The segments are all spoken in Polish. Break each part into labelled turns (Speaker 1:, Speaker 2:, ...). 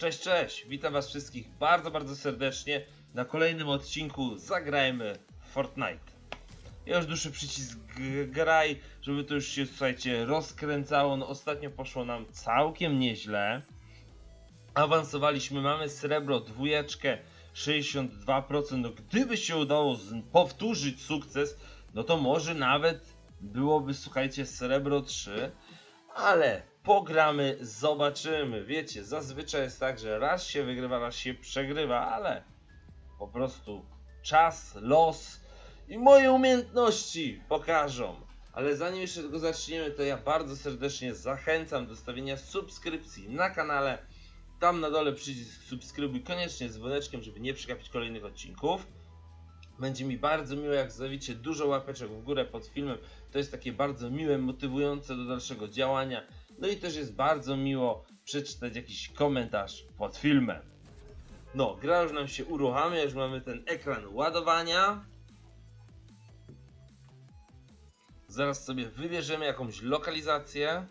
Speaker 1: Cześć, cześć! Witam was wszystkich bardzo, bardzo serdecznie na kolejnym odcinku Zagrajmy Fortnite. Ja już duszę przycisk graj, żeby to już się, słuchajcie, rozkręcało. No ostatnio poszło nam całkiem nieźle. Awansowaliśmy, mamy srebro, dwójeczkę, 62%. No gdyby się udało powtórzyć sukces, no to może nawet byłoby, słuchajcie, srebro 3. Ale pogramy, zobaczymy. Wiecie, zazwyczaj jest tak, że raz się wygrywa, raz się przegrywa, ale po prostu czas, los i moje umiejętności pokażą. Ale zanim jeszcze tego zaczniemy, to ja bardzo serdecznie zachęcam do stawienia subskrypcji na kanale. Tam na dole przycisk subskrybuj koniecznie z dzwoneczkiem, żeby nie przegapić kolejnych odcinków. Będzie mi bardzo miło, jak zostawicie dużo łapeczek w górę pod filmem. To jest takie bardzo miłe, motywujące do dalszego działania. No i też jest bardzo miło przeczytać jakiś komentarz pod filmem. No, gra już nam się uruchamia, już mamy ten ekran ładowania. Zaraz sobie wybierzemy jakąś lokalizację.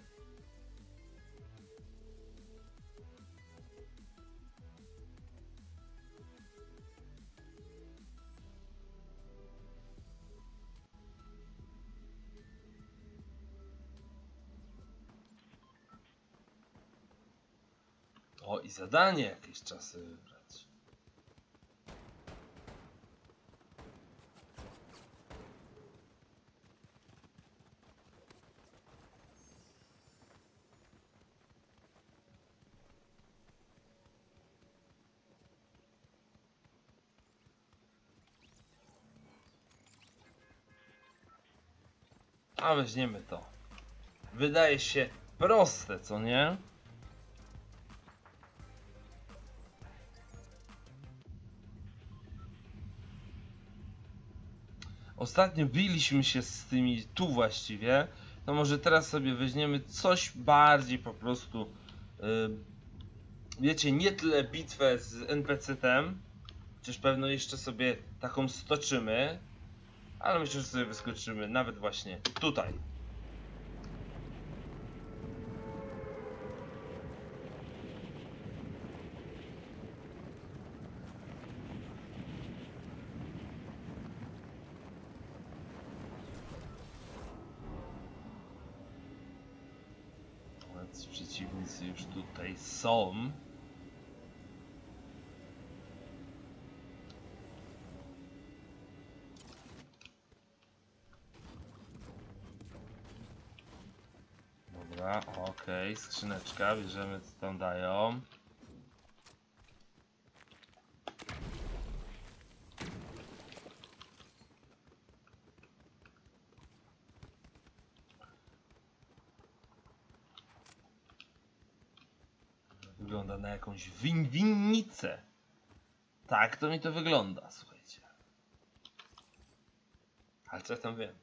Speaker 1: O, i zadanie jakieś czasy wybrać. A weźmiemy to. Wydaje się proste, co nie? Ostatnio biliśmy się z tymi tu właściwie. No może teraz sobie weźmiemy coś bardziej po prostu. y, wiecie, nie tyle bitwę z NPC-tem. Chociaż pewno jeszcze sobie taką stoczymy. Ale myślę, że sobie wyskoczymy nawet właśnie tutaj. Więc przeciwnicy już tutaj są. Dobra, okej, skrzyneczka, bierzemy co tam dają. Wygląda na jakąś win winnicę. Tak to mi to wygląda, słuchajcie. Ale co ja tam wiem?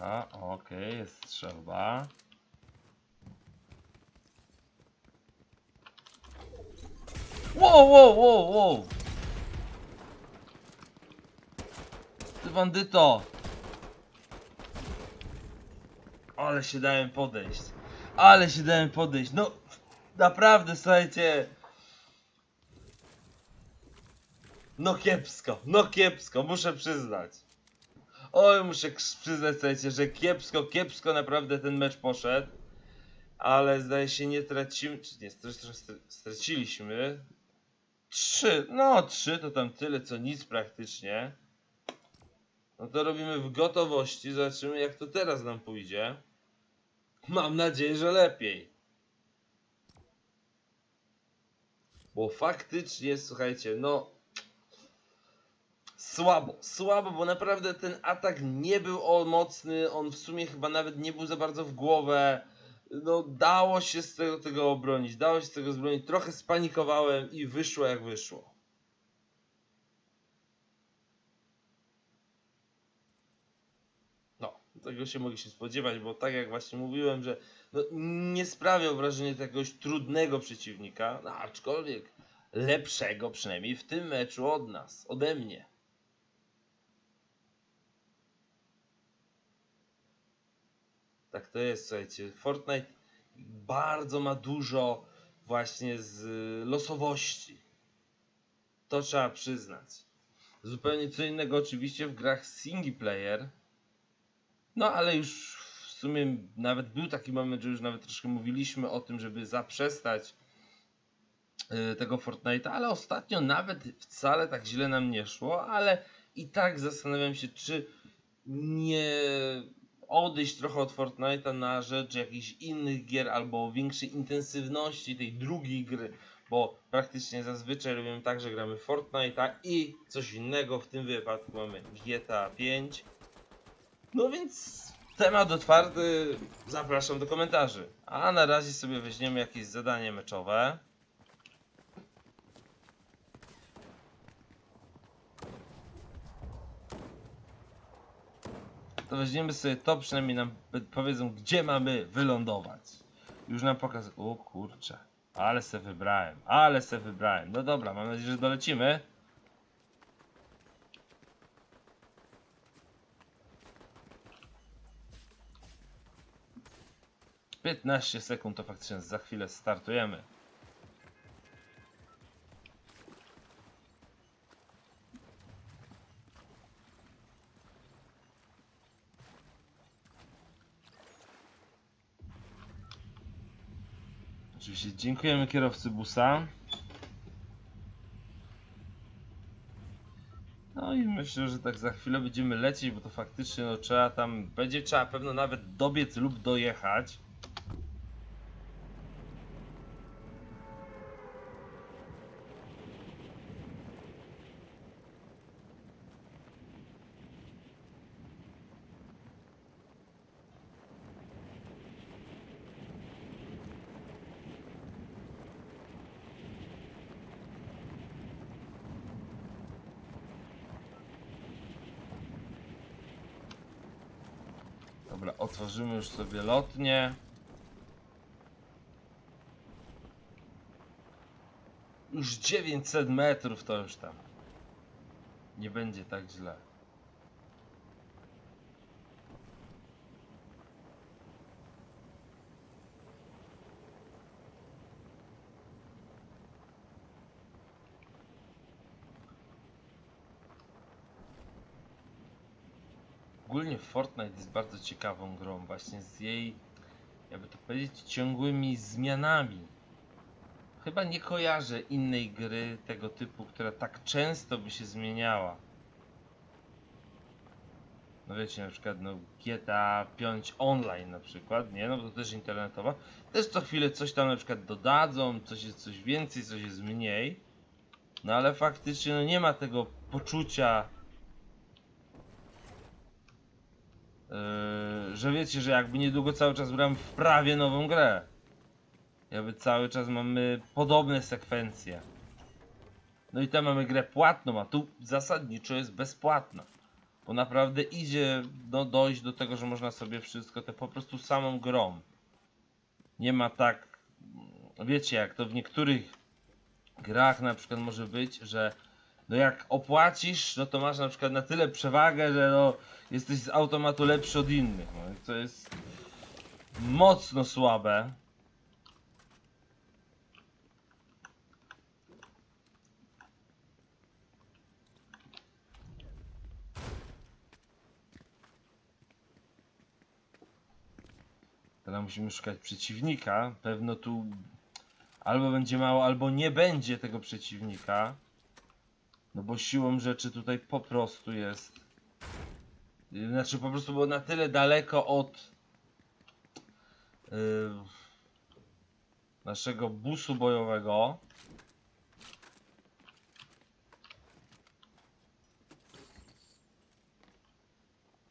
Speaker 1: A, okej, jest strzelba. Wow, wow, wow, wow! Ty bandyto! Ale się dałem podejść. Ale się dałem podejść. No, naprawdę, słuchajcie. No kiepsko, no kiepsko, muszę przyznać. Oj, muszę przyznać, słuchajcie, że kiepsko, kiepsko naprawdę ten mecz poszedł. Ale zdaje się nie tracimy, czy nie, str- str- straciliśmy. Trzy, no trzy to tam tyle co nic praktycznie. No to robimy w gotowości, zobaczymy jak to teraz nam pójdzie. Mam nadzieję, że lepiej. Bo faktycznie, słuchajcie, no Słabo, słabo, bo naprawdę ten atak nie był o mocny, on w sumie chyba nawet nie był za bardzo w głowę. No dało się z tego, tego obronić, dało się z tego zbronić. Trochę spanikowałem i wyszło jak wyszło. Tego się mogli się spodziewać, bo tak jak właśnie mówiłem, że no, nie sprawiał wrażenia jakiegoś trudnego przeciwnika, no, aczkolwiek lepszego przynajmniej w tym meczu od nas, ode mnie. Tak to jest, słuchajcie. Fortnite bardzo ma dużo właśnie z losowości. To trzeba przyznać. Zupełnie co innego oczywiście w grach single player. No ale już w sumie nawet był taki moment, że już nawet troszkę mówiliśmy o tym, żeby zaprzestać y, tego Fortnite'a, ale ostatnio nawet wcale tak źle nam nie szło, ale i tak zastanawiam się, czy nie odejść trochę od Fortnite'a na rzecz jakichś innych gier albo większej intensywności tej drugiej gry, bo praktycznie zazwyczaj robimy tak, że gramy Fortnite'a i coś innego, w tym wypadku mamy GTA 5. No więc temat otwarty, zapraszam do komentarzy. A na razie sobie weźmiemy jakieś zadanie meczowe. to weźmiemy sobie to, przynajmniej nam powiedzą, gdzie mamy wylądować. Już nam pokaz... O kurczę, ale se wybrałem, ale se wybrałem. No dobra, mam nadzieję, że dolecimy. Piętnaście sekund to faktycznie za chwilę startujemy. Oczywiście dziękujemy kierowcy busa. No i myślę, że tak za chwilę będziemy lecieć, bo to faktycznie no, trzeba tam, będzie trzeba pewno nawet dobiec lub dojechać. Otworzymy już sobie lotnię. Już 900 metrów to już tam. Nie będzie tak źle. Ogólnie Fortnite jest bardzo ciekawą grą, właśnie z jej, jakby to powiedzieć, ciągłymi zmianami. Chyba nie kojarzę innej gry tego typu, która tak często by się zmieniała. No wiecie, na przykład no GTA 5 Online na przykład, nie? No bo to też internetowa. Też co chwilę coś tam na przykład dodadzą, coś jest coś więcej, coś jest mniej. No ale faktycznie no nie ma tego poczucia Yy, że wiecie, że jakby niedługo cały czas gram w prawie nową grę. Jakby cały czas mamy podobne sekwencje. No i tam mamy grę płatną, a tu zasadniczo jest bezpłatna. Bo naprawdę idzie no, dojść do tego, że można sobie wszystko te po prostu samą grą. Nie ma tak, wiecie, jak to w niektórych grach na przykład może być, że no jak opłacisz, no to masz na przykład na tyle przewagę, że no jesteś z automatu lepszy od innych. No, to jest mocno słabe. Teraz musimy szukać przeciwnika. Pewno tu albo będzie mało, albo nie będzie tego przeciwnika. No bo siłą rzeczy tutaj po prostu jest. Znaczy po prostu było na tyle daleko od yy, naszego busu bojowego.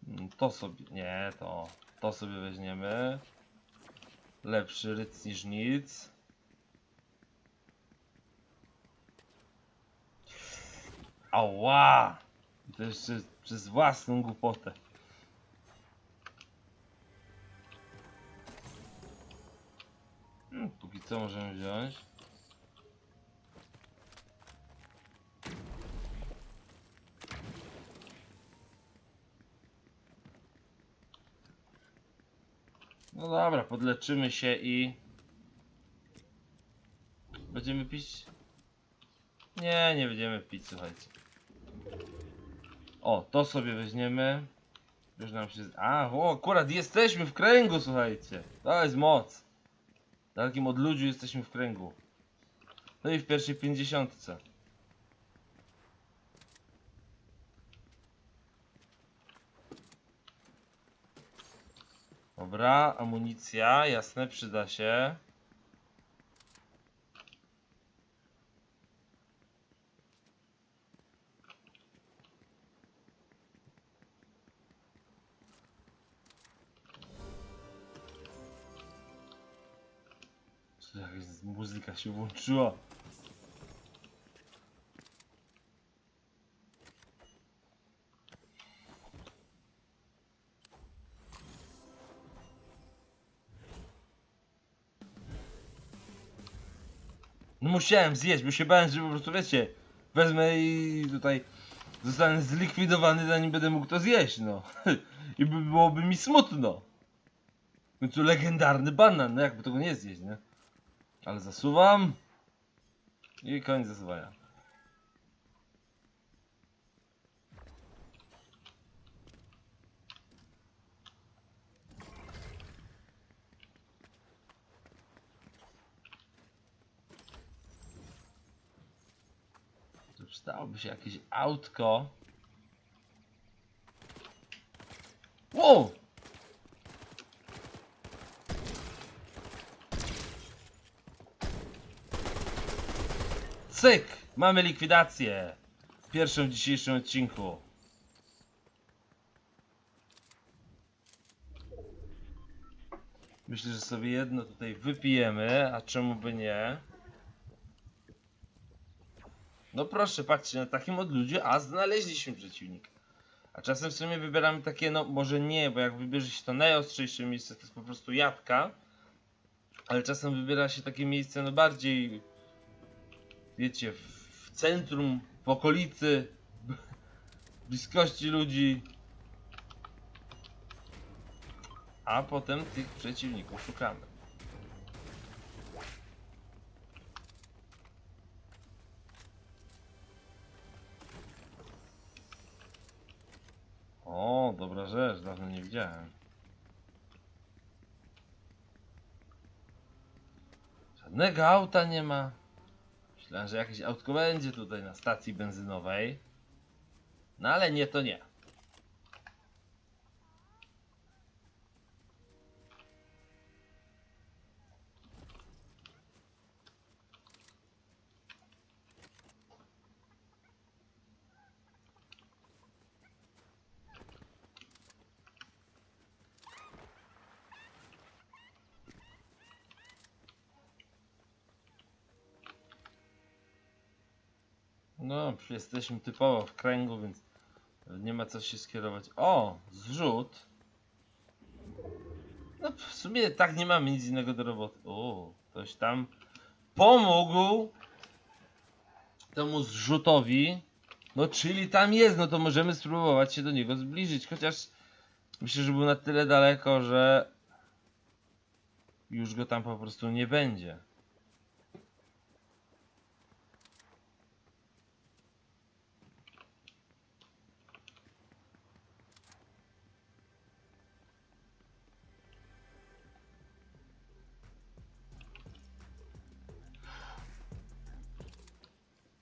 Speaker 1: Mm, To sobie, nie, to, to sobie weźmiemy. Lepszy ryc niż nic. Ała! To jeszcze przez własną głupotę. Hmm, póki co możemy wziąć. No dobra, podleczymy się i... Będziemy pić? Nie, nie będziemy pić, słuchajcie. O, to sobie weźmiemy. Już nam się... A, o, akurat jesteśmy w kręgu, słuchajcie. To jest moc. Na takim odludziu jesteśmy w kręgu. No i w pierwszej pięćdziesiątce. Dobra, amunicja, jasne, przyda się. Muzyka się włączyła. No musiałem zjeść, bo się bałem, że po prostu wiecie, wezmę i tutaj zostanę zlikwidowany zanim będę mógł to zjeść, no. I by byłoby mi smutno. W końcu legendarny banan, no jakby tego nie zjeść, nie? Ale zasuwam. I koniec zasuwania. Tu przydałoby się jakieś autko. Wow! Cyk! Mamy likwidację! Pierwszą w dzisiejszym odcinku. Myślę, że sobie jedno tutaj wypijemy, a czemu by nie? No proszę, patrzcie, na takim odludziu, a znaleźliśmy przeciwnika. A czasem w sumie wybieramy takie, no może nie, bo jak wybierze się to najostrzejsze miejsce, to jest po prostu jabłka. Ale czasem wybiera się takie miejsce, no bardziej, wiecie, w, w centrum, w okolicy, b- bliskości ludzi. A potem tych przeciwników szukamy. O, dobra rzecz, dawno nie widziałem. Żadnego auta nie ma. Myślałem, że jakieś autko będzie tutaj na stacji benzynowej. No ale nie, to nie. No, jesteśmy typowo w kręgu, więc nie ma co się skierować. O, zrzut. No, w sumie tak nie mamy nic innego do roboty. O, ktoś tam pomógł temu zrzutowi. No, czyli tam jest, no to możemy spróbować się do niego zbliżyć. Chociaż myślę, że był na tyle daleko, że już go tam po prostu nie będzie.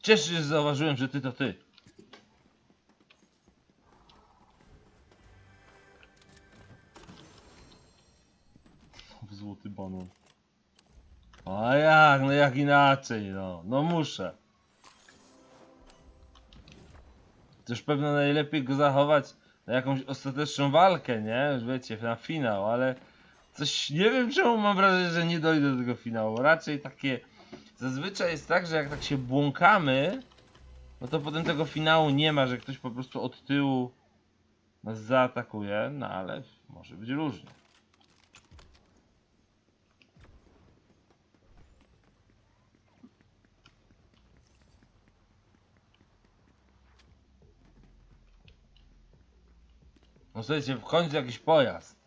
Speaker 1: Cieszę się, że zauważyłem, że ty to ty. Złoty banan. A jak, no jak inaczej, no. No muszę. Też pewno najlepiej go zachować na jakąś ostateczną walkę, nie? Już wiecie, na finał, ale coś nie wiem czemu mam wrażenie, że nie dojdę do tego finału. Raczej takie Zazwyczaj jest tak, że jak tak się błąkamy, no to potem tego finału nie ma, że ktoś po prostu od tyłu nas zaatakuje, no ale może być różnie. No słuchajcie, w końcu jakiś pojazd.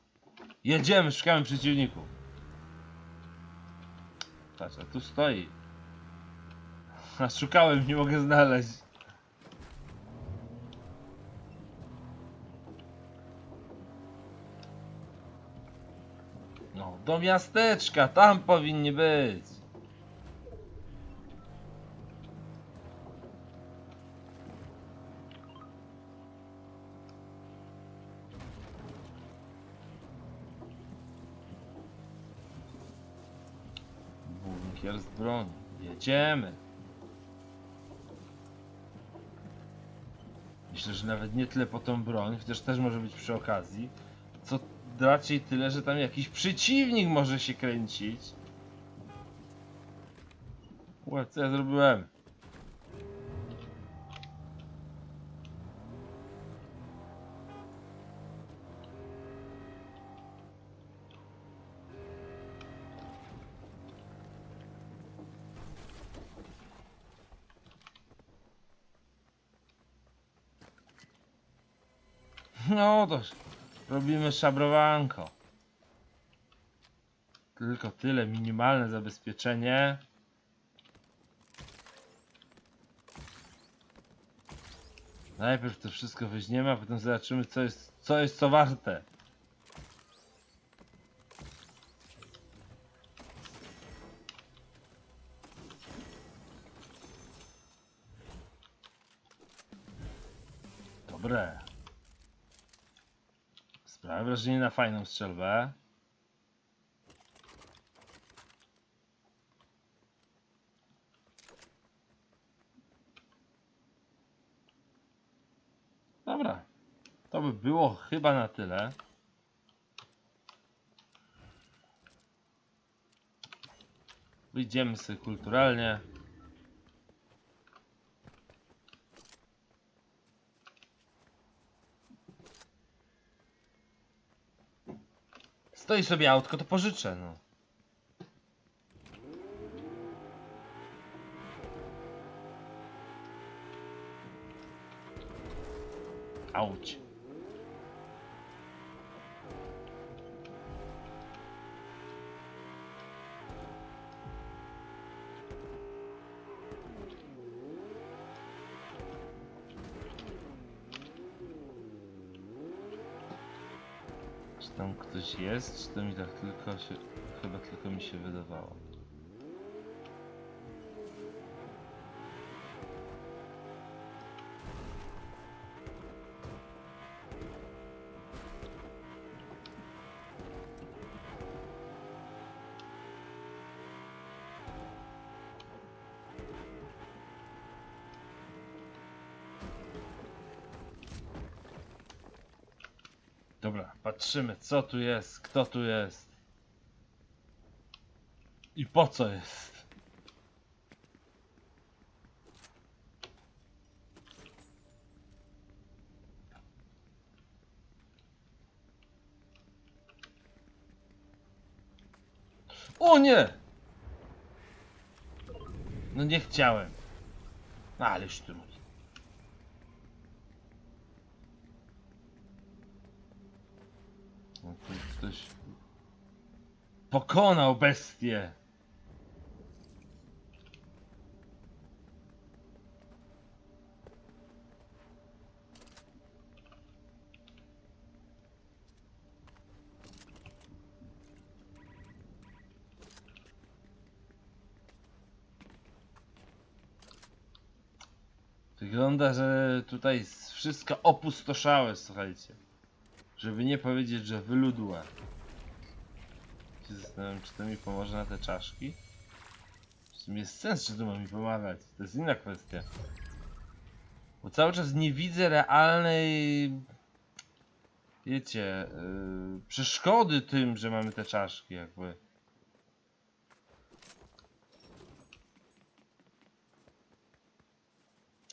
Speaker 1: Jedziemy, szukamy przeciwników. Patrz, a tu stoi. A szukałem, nie mogę znaleźć. No, do miasteczka, tam powinni być. Bunkier z broni. Jedziemy. Myślę, że nawet nie tyle po tą broń, chociaż też może być przy okazji, co raczej tyle, że tam jakiś przeciwnik może się kręcić. Ła, co ja zrobiłem? No to robimy szabrowanko. Tylko tyle, minimalne zabezpieczenie. Najpierw to wszystko weźmiemy, a potem zobaczymy co jest co, jest co warte. Wrażenie na fajną strzelbę. Dobra. To by było chyba na tyle. Wyjdziemy sobie kulturalnie. Stoi sobie autko, to pożyczę, no. Auć. Tam ktoś jest, czy to mi tak tylko się... Chyba tylko mi się wydawało. Dobra, patrzymy co tu jest, kto tu jest. I po co jest. O nie! No nie chciałem. Ależ ty mój. Ktoś pokonał bestię. Wygląda, że tutaj wszystko opustoszałe, słuchajcie. Żeby nie powiedzieć, że wyludłe. Się Zastanawiam, czy to mi pomoże na te czaszki. W sumie jest sens, czy to ma mi pomagać. To jest inna kwestia. Bo cały czas nie widzę realnej... Wiecie... Yy, przeszkody tym, że mamy te czaszki, jakby.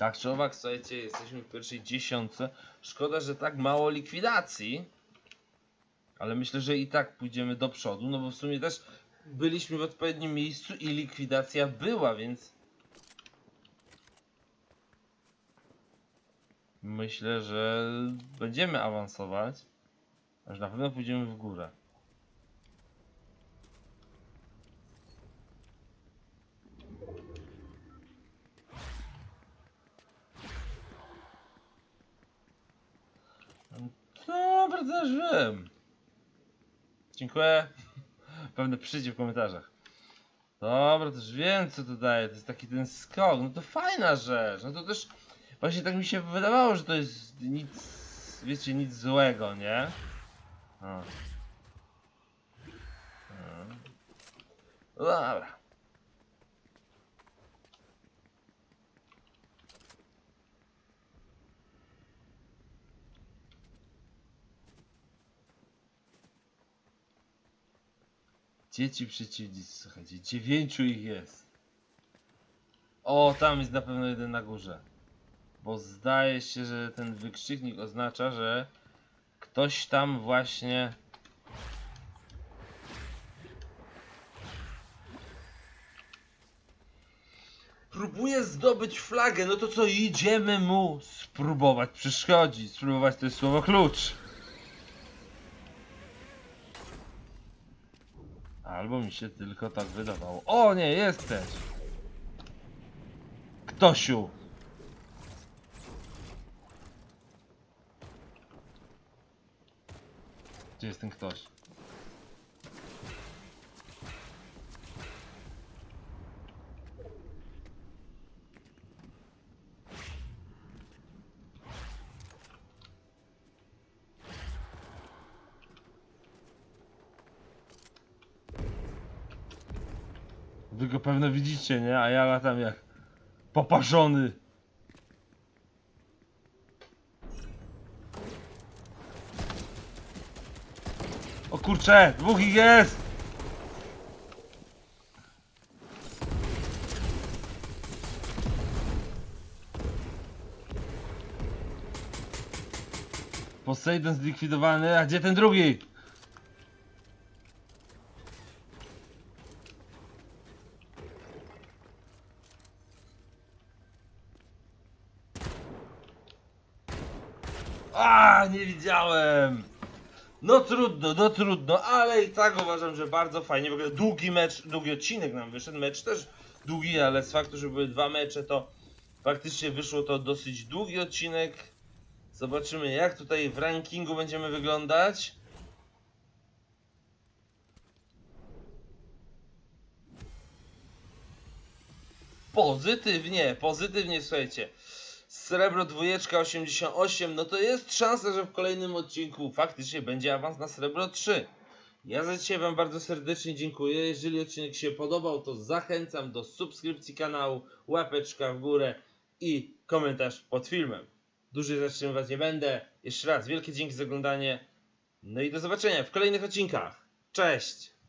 Speaker 1: Tak czy owak, słuchajcie, jesteśmy w pierwszej dziesiątce. Szkoda, że tak mało likwidacji. Ale myślę, że i tak pójdziemy do przodu, no bo w sumie też byliśmy w odpowiednim miejscu i likwidacja była, więc... Myślę, że będziemy awansować. Aż na pewno pójdziemy w górę. Wiem. Dziękuję. Pewnie przyjdzie w komentarzach. Dobra, też wiem co to daje. To jest taki ten skok. No to fajna rzecz. No to też właśnie tak mi się wydawało, że to jest nic, wiecie, nic złego, nie? O. Dobra. Dzieci przeciwnicy, słuchajcie, dziewięciu ich jest. O, tam jest na pewno jeden na górze. Bo zdaje się, że ten wykrzyknik oznacza, że ktoś tam właśnie... Próbuje zdobyć flagę, no to co, idziemy mu spróbować przeszkodzić. Spróbować to jest słowo klucz. Albo mi się tylko tak wydawało. O nie, jesteś! Ktosiu! Gdzie jest ten ktoś? Pewno widzicie, nie? A ja latam jak poparzony. O kurcze, dwóch ich jest! Poseidon zlikwidowany, a gdzie ten drugi? Widziałem! No trudno, no trudno, ale i tak uważam, że bardzo fajnie. W ogóle długi mecz, długi odcinek nam wyszedł. Mecz też długi, ale z faktu, że były dwa mecze, to faktycznie wyszło to dosyć długi odcinek. Zobaczymy, jak tutaj w rankingu będziemy wyglądać. Pozytywnie, pozytywnie, słuchajcie. Srebro dwójeczka 88, no to jest szansa, że w kolejnym odcinku faktycznie będzie awans na srebro 3. Ja za dzisiaj Wam bardzo serdecznie dziękuję. Jeżeli odcinek się podobał, to zachęcam do subskrypcji kanału, łapeczka w górę i komentarz pod filmem. Dłużej zatrzymywać nie będę. Jeszcze raz wielkie dzięki za oglądanie. No i do zobaczenia w kolejnych odcinkach. Cześć!